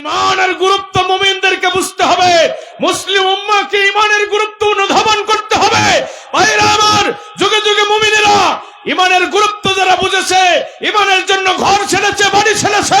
ইমানের গুরুত্ব মুমিনদেরকে বুঝতে হবে। মুসলিম উম্মাকে ইমানের গুরুত্ব অনুধাবন করতে হবে। ভাইরা আমার, যুগে যুগে মুমিনেরা ইমানের গুরুত্ব যারা বুঝেছে, ইমানের জন্য ঘর ছেড়েছে, বাড়ি ছেড়েছে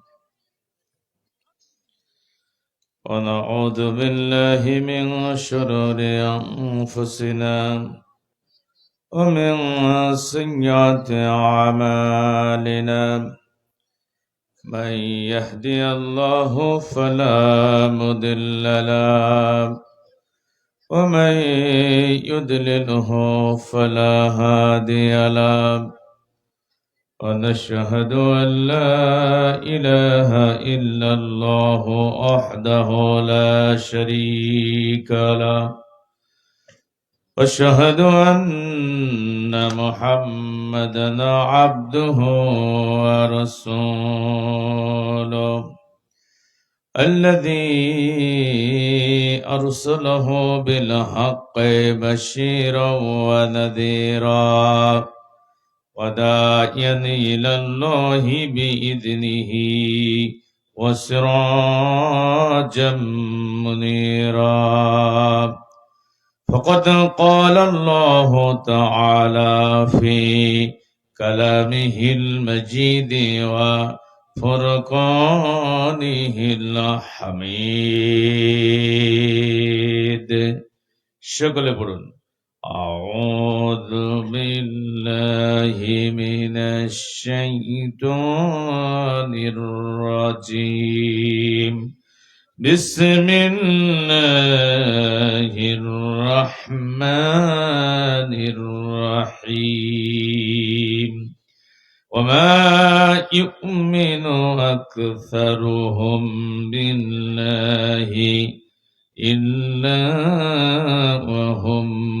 ونعوذ بالله من شرور أنفسنا ومن سيئات أعمالنا. من يهدي الله فلا مضل له ومن يضلله فلا هادي له. ونشهد أن لا إله إلا الله وحده لا شريك له. وأشهد أن محمدا عبده ورسوله. الذي أرسله بالحق بشيرا ونذيرا. وداعيا إلى الله بإذنه وسراجا منيرا فقد قال الله تعالى في كلامه المجيد وفرقانه الحميد شكل برون أعوذ بالله من الشيطان الرجيم. بسم الله الرحمن الرحيم. وما يؤمن أكثرهم بالله إلا وهم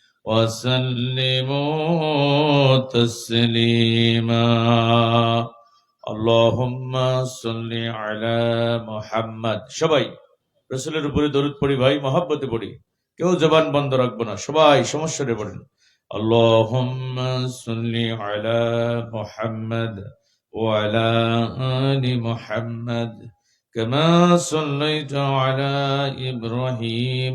وسلموا تسليما اللهم صل على محمد সবাই রসুলের উপরে দরুদ পড়ি ভাই মহাব্বতে পড়ি কেউ জবান বন্ধ রাখবো না সবাই সমস্যারে পড়েন اللهم صل على محمد وعلى آل محمد كما صليت على إبراهيم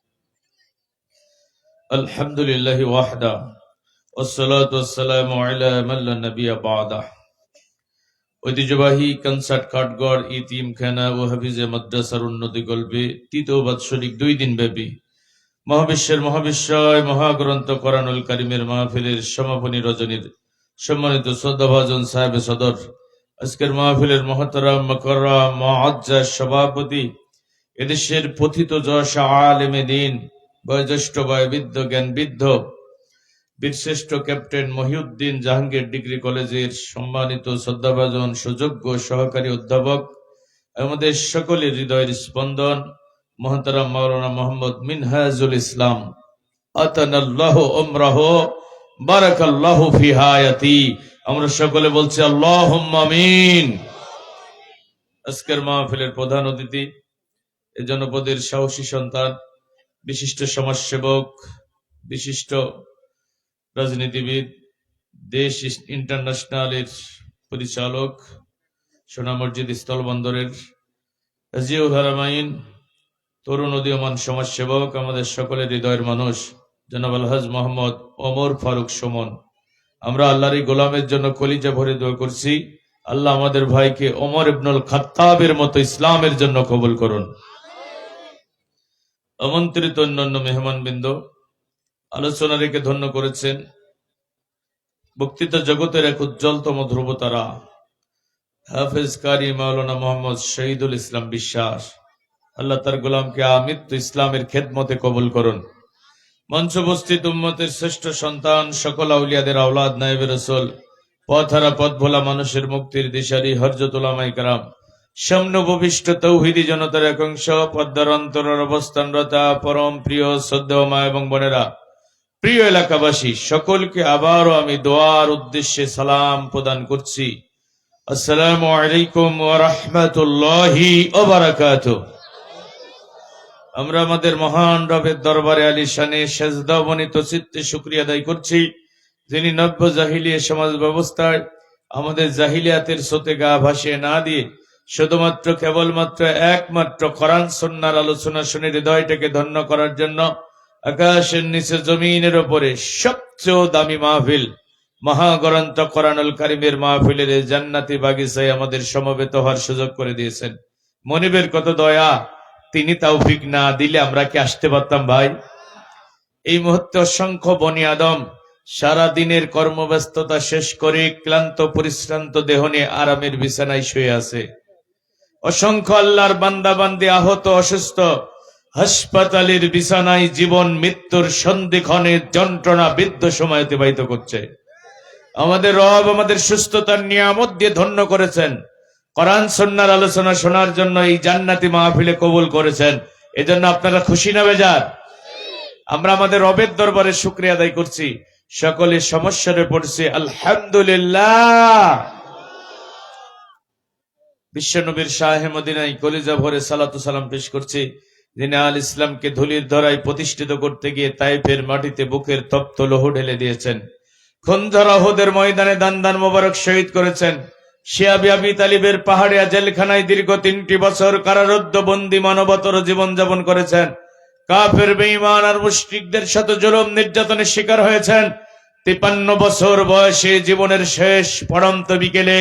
الحمد لله وحده والصلاة والسلام على من لا نبي بعده ঐতিহ্যবাহী কনসার্ট কাঠগড় ইতিমখানা ও হাফিজে মাদ্রাসার উন্নতি গল্পে তৃতীয় বাৎসরিক দুই দিন ব্যাপী মহাবিশ্বের মহাবিশ্বয় মহাগ্রন্থ কোরআনুল কারিমের মাহফিলের সমাপনী রজনীর সম্মানিত শ্রদ্ধাভাজন সাহেব সদর আজকের মাহফিলের মহতরাম মকরম মহাজ্জা সভাপতি এদেশের পথিত যশ আলেমে দিন বয়োজ্যেষ্ঠ বয়বৃদ্ধ জ্ঞানবৃদ্ধ বীরশ্রেষ্ঠ ক্যাপ্টেন মহিউদ্দিন জাহাঙ্গীর ডিগ্রি কলেজের সম্মানিত শ্রদ্ধাভাজন, সুযোগ্য, সহকারী অধ্যাপক আমাদের সকলের হৃদয়ের স্পন্দন, মোহতারাম মাওলানা মোহাম্মদ মিনহাজুল ইসলাম। আতানাল্লাহ আমরা সকলে বলছি আল্লাহুম্মা মাহফিলের প্রধান অতিথি জনপদের সাহসী সন্তান বিশিষ্ট সমাজসেবক, বিশিষ্ট রাজনীতিবিদ, দেশ ইন্টারন্যাশনালের পরিচালক, সোনা মসজিদ স্থলবন্দরের রাজিউল হারামাইন, তরুণ উদীয়মান সমাজসেবক, আমাদের সকলের হৃদয়ের মানুষ, জনাব আলহাজ মোহাম্মদ ওমর ফারুক সুমন। আমরা আল্লাহর গোলামের জন্য কলিজা ভরে দোয়া করছি। আল্লাহ আমাদের ভাইকে ওমর ইবনুল খাত্তাবের মতো ইসলামের জন্য কবুল করুন। আমন্ত্রিত অন্যান্য মেহমানবৃন্দ, আলোচনা রেখে ধন্য করেছেন বক্তৃতা জগতের এক উজ্জ্বলতম ধ্রুবতারা, হাফেজ কারি মাওলানা মোহাম্মদ শহীদুল ইসলাম বিশ্বাস। আল্লাহ তার গোলামকে আমৃত্যু ইসলামের খেদমতে কবুল করুন। মঞ্চ উপস্থিত উম্মতের শ্রেষ্ঠ সন্তান, সকল আউলিয়াদের আওলাদ, নায়েব রসুল, পথহারা পথ ভোলা মানুষের মুক্তির দিশারি হরজতুলামাই কারাম। তৌহিদি জনতার পদ্মার অন্তরের পরম প্রিয় শ্রদ্ধেয় মা এবং বোনেরা, প্রিয় এলাকাবাসী, সকলকে আবারও আমি দোয়ার উদ্দেশ্যে সালাম প্রদান করছি। আলাইকুম আমরা আমাদের মহান রবের দরবারে আলী শানে সেজদা বনিত চিত্তে শুক্রিয়া আদায় করছি। যিনি নব্য জাহিলিয়া সমাজ ব্যবস্থায় আমাদের জাহিলিয়াতের স্রোতে গা ভাসিয়ে না দিয়ে শুধুমাত্র কেবলমাত্র একমাত্র কোরআন সন্ন্যার আলোচনা শুনে হৃদয়টাকে ধন্য করার জন্য আকাশের নিচে জমিনের ওপরে সবচেয়ে দামি মাহফিল, মহাগ্রন্থ কোরআনুল কারিমের মাহফিলের জান্নাতি বাগিচায় আমাদের সমবেত হওয়ার সুযোগ করে দিয়েছেন। মনিবের কত দয়া, তিনি তৌফিক না দিলে আমরা কি আসতে পারতাম ভাই? এই মুহূর্তে অসংখ্য বনি আদম সারা দিনের কর্মব্যস্ততা শেষ করে ক্লান্ত, পরিশ্রান্ত দেহ নিয়ে আরামের বিছানায় শুয়ে আছে। অসংখ্য আল্লাহর বান্দা বান্দি আহত অসুস্থ। হাসপাতালের বিছানায় জীবন, মৃত্যুর সন্ধিক্ষণে যন্ত্রণা বৃদ্ধ সময় অতিবাহিত করছে। আমাদের রব আমাদের সুস্থতার নিয়ামত দিয়ে ধন্য করেছেন। করান সন্ন্যার আলোচনা শোনার জন্য এই জান্নাতি মাহফিলে কবুল করেছেন। এজন্য আপনারা খুশি না বেজার? আমরা আমাদের রবের দরবারে শুক্রিয়া আদায় করছি। সকলে সমস্যারে পড়ছে। আলহামদুলিল্লাহ। বিশ্বনবীর শাহে মদিনায় কলিজা ভরে সালাতু সালাম পেশ করছি, যিনি আল ইসলামকে ধুলির ধরায় প্রতিষ্ঠিত করতে গিয়ে তাইফের মাটিতে বুকের তপ্ত লোহ ঢেলে দিয়েছেন। খঞ্জর অহদের ময়দানে দান দান মোবারক শহীদ করেছেন। শিয়াবি আবি তালিবের পাহাড়িয়া জেলখানায় দীর্ঘ তিনটি বছর কারারুদ্ধ বন্দি মানবতর জীবনযাপন করেছেন। কাফের, বেঈমান আর মুশরিকদের সাথে জুলুম নির্যাতনের শিকার হয়েছেন। তিপান্ন বছর বয়সে জীবনের শেষ পড়ন্ত বিকেলে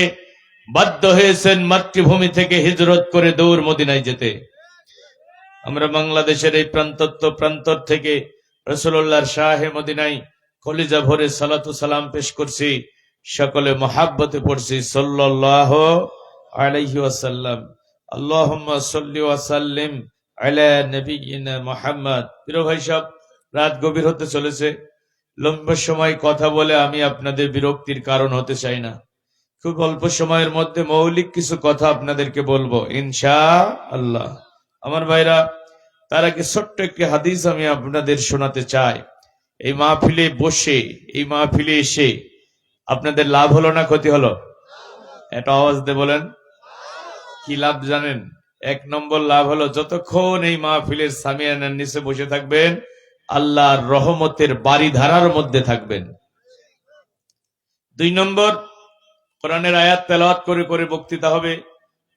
বাধ্য হয়েছেন মাতৃভূমি থেকে হিজরত করে দৌড় মদিনায় যেতে। আমরা বাংলাদেশের এই প্রান্তত্ব প্রান্তর থেকে রসুল্লাহর শাহে মদিনায় কলিজা ভরে সালাতু সালাম পেশ করছি, সকলে মহাব্বতে পড়ছি সাল্লাহ আলাইহি ওয়াসাল্লাম। আল্লাহুম্মা সাল্লিম আলা নবিয়িনা মুহাম্মদ। প্রিয় ভাই সব রাত গভীর হতে চলেছে। লম্বা সময় কথা বলে আমি আপনাদের বিরক্তির কারণ হতে চাই না। খুব অল্প সময়ের মধ্যে মৌলিক কিছু কথা আপনাদেরকে বলব। ইনশা আল্লাহ আমার ভাইরা, তার আগে ছোট্ট একটি হাদিস আমি আপনাদের শোনাতে চাই। এই মাহফিলে বসে, এই মাহফিলে এসে আপনাদের লাভ হলো না ক্ষতি হলো? একটা আওয়াজ দিয়ে বলেন। কি লাভ জানেন? এক নম্বর লাভ হলো, যতক্ষণ এই মাহফিলের সামিয়ানার নিচে বসে থাকবেন, আল্লাহর রহমতের বাড়ি ধারার মধ্যে থাকবেন। দুই নম্বর কোরআনের আয়াত তেলাওয়াত করে করে বক্তৃতা হবে।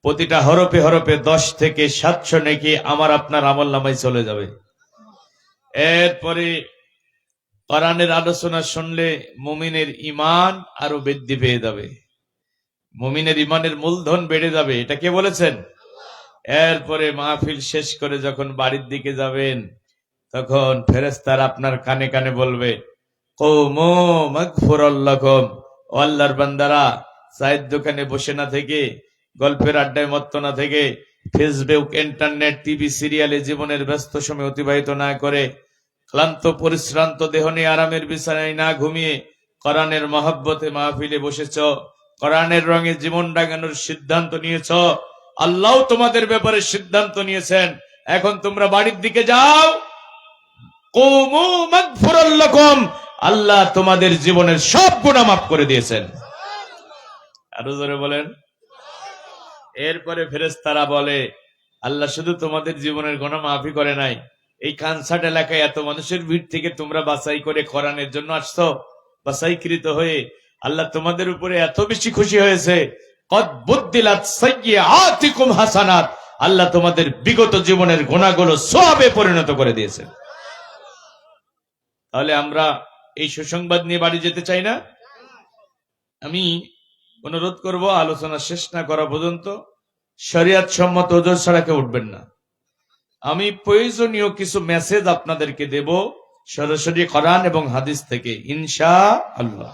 প্রতিটা হরপে হরপে দশ থেকে সাতশো নাকি আমার আপনার আমল নামায় চলে যাবে। এরপরে কোরআনের আলোচনা শুনলে মুমিনের ইমান আরও বৃদ্ধি পেয়ে যাবে। মুমিনের ইমানের মূলধন বেড়ে যাবে, এটা কে বলেছেন? এরপরে মাহফিল শেষ করে যখন বাড়ির দিকে যাবেন, তখন ফেরেস্তার আপনার কানে কানে বলবে, কৌমো মাগফুরাল্লাকুম ও আল্লাহর বান্দারা চায়ের দোকানে বসে না থেকে, গল্পের আড্ডায় মত্ত না থেকে, ফেসবুক, ইন্টারনেট, টিভি সিরিয়ালে জীবনের ব্যস্ত সময় অতিবাহিত না করে, ক্লান্ত, পরিশ্রান্ত, দেহ নিয়ে আরামের বিছানায় না ঘুমিয়ে কোরআনের মহব্বতে মাহফিলে বসেছ, কোরআনের রঙে জীবন ডাঙানোর সিদ্ধান্ত নিয়েছ, আল্লাহ তোমাদের ব্যাপারে সিদ্ধান্ত নিয়েছেন। এখন তোমরা বাড়ির দিকে যাও। আল্লাহ তোমাদের জীবনের সব গুনাহ মাফ করে দিয়েছেন। আরও জোরে বলেন। এরপরে ফেরেশতারা বলে, আল্লাহ শুধু তোমাদের জীবনের গুনাহ মাফই করে নাই। এই কানসার্ট এলাকায় এত মানুষের ভিড় থেকে তোমরা বাছাই করে করানোর জন্য আসছো। বাছাইকৃত হয়ে আল্লাহ তোমাদের উপরে এত বেশি খুশি হয়েছে। হাসানাত। আল্লাহ তোমাদের বিগত জীবনের গুণাগুলো সবে পরিণত করে দিয়েছেন। তাহলে আমরা এই সুসংবাদ নিয়ে বাড়ি যেতে চাই না? আমি অনুরোধ করব, আলোচনা শেষ না করা পর্যন্ত শরিয়াত সম্মত ওজোর ছাড়া কেউ উঠবেন না। আমি প্রয়োজনীয় কিছু মেসেজ আপনাদেরকে দেব সরাসরি কোরআন এবং হাদিস থেকে ইনশা আল্লাহ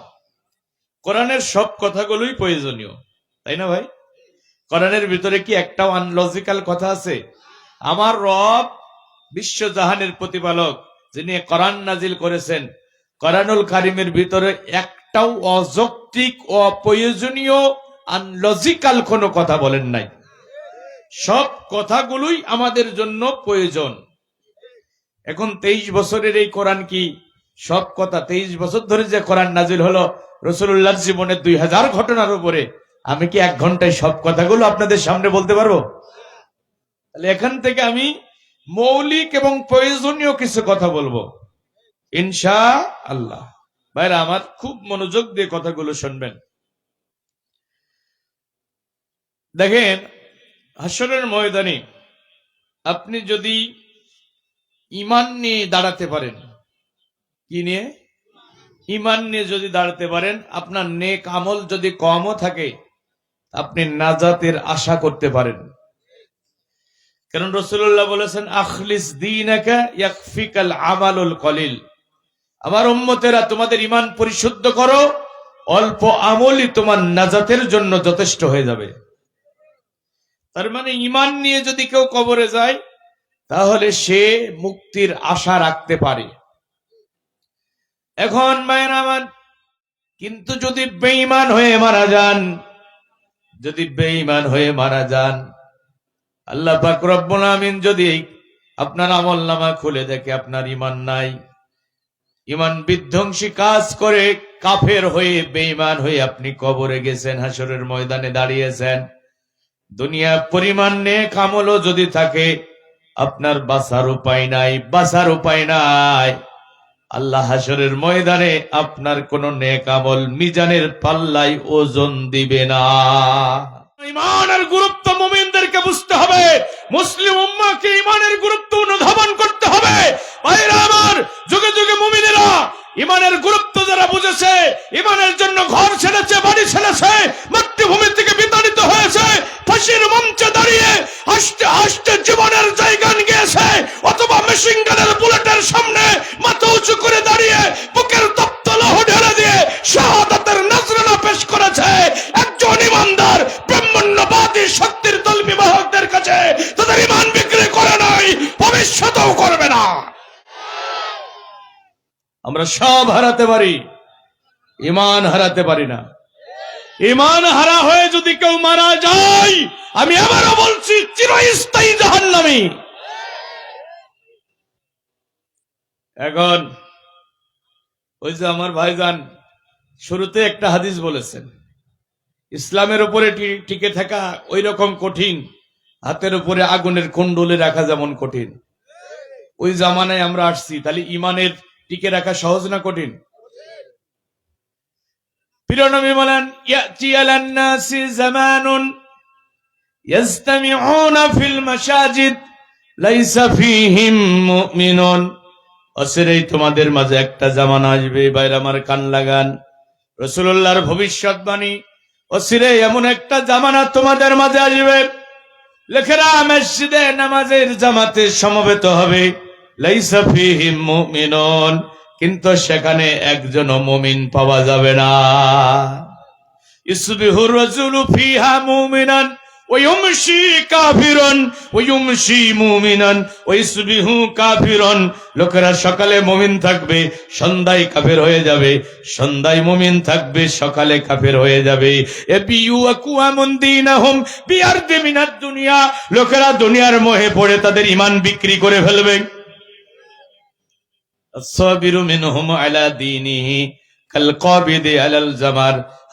কোরআনের সব কথাগুলোই প্রয়োজনীয়, তাই না ভাই? কোরআনের ভিতরে কি একটাও আনলজিক্যাল কথা আছে? আমার রব বিশ্ব জাহানের প্রতিপালক, যিনি কোরআন নাজিল করেছেন, কোরআনুল কারিমের ভিতরে একটাও অযৌক্তিক, অপ্রয়োজনীয় আনলজিক্যাল কোনো কথা বলেন নাই। সব কথাগুলোই আমাদের জন্য প্রয়োজন। এখন তেইশ বছরের এই কোরআন কি? সব কথা তেইশ বছর ধরে যে কোরআন নাজিল হলো রসুল্লাহ জীবনের দুই হাজার ঘটনার উপরে, আমি কি এক ঘন্টায় সব কথাগুলো আপনাদের সামনে বলতে পারব? তাহলে এখান থেকে আমি মৌলিক এবং প্রয়োজনীয় কিছু কথা বলব। ইনশা আল্লাহ। ভাইরা, আমার খুব মনোযোগ দিয়ে কথাগুলো শুনবেন। দেখেন, হাসরের ময়দানে আপনি যদি ইমান নিয়ে দাঁড়াতে পারেন, কি নিয়ে? ইমান নিয়ে যদি দাঁড়াতে পারেন, আপনার নেক আমল যদি কমও থাকে, আপনি নাজাতের আশা করতে পারেন। কারণ রসুল্লাহ বলেছেন, আখলিস ইয়াকফিকাল আমালুল কলিল। আমার উম্মতেরা তোমাদের ইমান পরিশুদ্ধ করো, অল্প আমলই তোমার নাজাতের জন্য যথেষ্ট হয়ে যাবে। তার মানে ইমান নিয়ে যদি কেউ কবরে যায়, তাহলে সে মুক্তির আশা রাখতে পারে। এখন মায়ের আমার কিন্তু যদি বেঈমান হয়ে মারা যান, যদি বেঈমান হয়ে মারা যান, আল্লাহ পাক রব্বুল আমিন যদি আপনার আমল নামা খুলে দেখে আপনার ইমান নাই ইমান বিধ্বংসী কাজ করে কাফের হয়ে, বেঈমান হয়ে আপনি কবরে গেছেন হাসরের ময়দানে দাঁড়িয়েছেন। দুনিয়া পরিমাণ নেক আমলও যদি থাকে, আপনার বাসার উপায় নাই বাসার উপায় নাই। আল্লাহ হাসরের ময়দানে আপনার কোন নেক আমল মিজানের পাল্লাই ওজন দিবে না। ইমানের গুরুত্ব মুমিনদেরকে বুঝতে হবে। মুসলিম উম্মাকে ইমানের গুরুত্ব অনুধাবন করতে হবে। ভাইরা আমার, যুগে যুগে মুমিনেরা ইমানের গুরুত্ব যারা বুঝেছে, ইমানের জন্য ঘর ছেড়েছে, বাড়ি ছেড়েছে, মাতৃভূমি থেকে বিতাড়িত হয়েছে, ফাঁসির মঞ্চে দাঁড়িয়ে হাসতে হাসতে জীবনের জায়গা গিয়েছে, অথবা মেশিন গানের বুলেটের সামনে মাথা উঁচু করে দাঁড়িয়ে আমরা সব হারাতে পারি। ইমান হারাতে পারি না। ইমান হারা হয়ে যদি কেউ মারা যায়, আমি আবারও বলছি, চিরস্থায়ী জাহান্নামী। এখন, ওই যে আমার ভাইজান শুরুতে একটা হাদিস বলেছেন, ইসলামের উপরে টিকে থাকা ওই রকম কঠিন, হাতের উপরে আগুনের কুণ্ডলে রাখা যেমন কঠিন। ওই জামানায় আমরা আসছি, তাহলে ইমানের টিকে রাখা সহজ না কঠিন? প্রিয়নবী বলেন আলান জামানুন ইয়াজতামিউনা ফিল মাসাজিদ, লাইসা ফীহিম মুমিনুন। অসিরেই তোমাদের মাঝে একটা জামানা আসবে, বাইরে আমার কান লাগান। রসুল্লাহর ভবিষ্যৎবাণী অসিরে এমন একটা জামানা তোমাদের মাঝে আসবে। লেখেরা মসজিদে নামাজের জামাতে সমবেত হবে। কিন্তু সেখানে একজন মুমিন পাওয়া যাবে না। ফিহা লোকেরা সকালে মমিন থাকবে, সন্ধ্যায় কাফের হয়ে যাবে, সন্ধ্যায় মমিন থাকবে, সকালে কাফের হয়ে যাবে। লোকেরা দুনিয়ার মোহে পড়ে তাদের ইমান বিক্রি করে ফেলবে।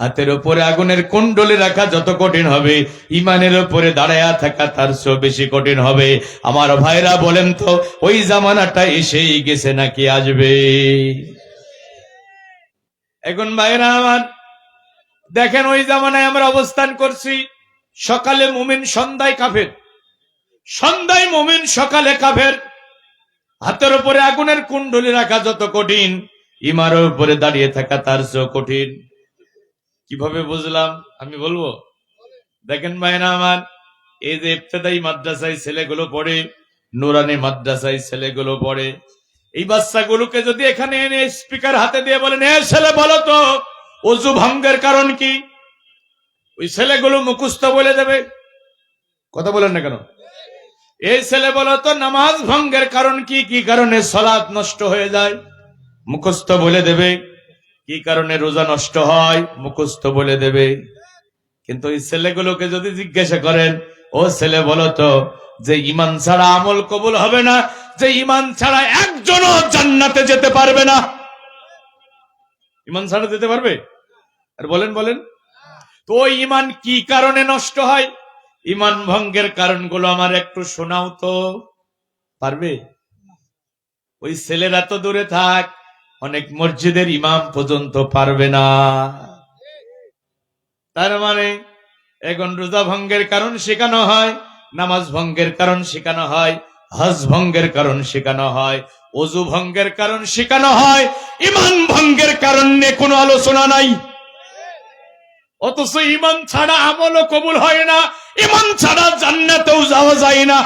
হাতের উপরে আগুনের কুণ্ডলে রাখা যত কঠিন হবে, ইমানের উপরে দাঁড়ায়া থাকা তার চেয়েও বেশি কঠিন হবে। আমার ভাইরা বলেন তো, ওই জামানাটা এসেই গেছে নাকি আসবে? এখন ভাইরা আমার, দেখেন ওই জামানায় আমরা অবস্থান করছি, সকালে মুমিন, সন্ধ্যায় কাফের। সন্ধ্যায় মুমিন, সকালে কাফের। হাতের উপরে আগুনের কুণ্ডলি রাখা যত কঠিন, ইমারের উপরে দাঁড়িয়ে থাকা তার চেয়েও কঠিন। কীভাবে বুঝলাম? আমি বলব? দেখেন ভাইনা আমার, এই যে ইফতেদাই মাদ্রাসায় ছেলেগুলো পড়ে, নুরানি মাদ্রাসায় ছেলেগুলো পড়ে, এই বাচ্চাগুলোকে যদি এখানে এনে স্পিকার হাতে দিয়ে বলেন, এ ছেলে, বলো তো, অজু ভঙ্গের কারণ কি? ওই ছেলেগুলো মুখস্থ বলে দেবে। কথা বলেন না কেন? এই ছেলে বলো তো, নামাজ ভঙ্গের কারণ কি? কি কারণে সলাৎ নষ্ট হয়ে যায়? মুখস্থ বলে দেবে। কি কারণে রোজা নষ্ট হয়? মুখস্থ বলে দেবে। কিন্তু এই ছেলেগুলোকে যদি জিজ্ঞাসা করেন, ও ছেলে বলো তো, যে ইমান ছাড়া আমল কবুল হবে না, যে ইমান ছাড়া একজনও জান্নাতে যেতে পারবে না। ইমান ছাড়া যেতে পারবে? আর বলেন বলেন। তো ওই ইমান কি কারণে নষ্ট হয়? ইমান ভঙ্গের কারণগুলো আমার একটু শোনাও তো। পারবে? ওই ছেলেরা তো দূরে থাক, অনেক মসজিদের ইমাম পর্যন্ত পারবে না। তার মানে এখন রোজা ভঙ্গের কারণ শেখানো হয়, নামাজ ভঙ্গের কারণ শেখানো হয়, হজ ভঙ্গের কারণ শেখানো হয় অজু ভঙ্গের কারণ শেখানো হয়, ইমান ভঙ্গের কারণ নিয়ে কোনো আলোচনা নাই। অথচ ইমান ছাড়া আমলও কবুল হয় না ইমান ছাড়া জান্নাতেও যাওয়া যায় না।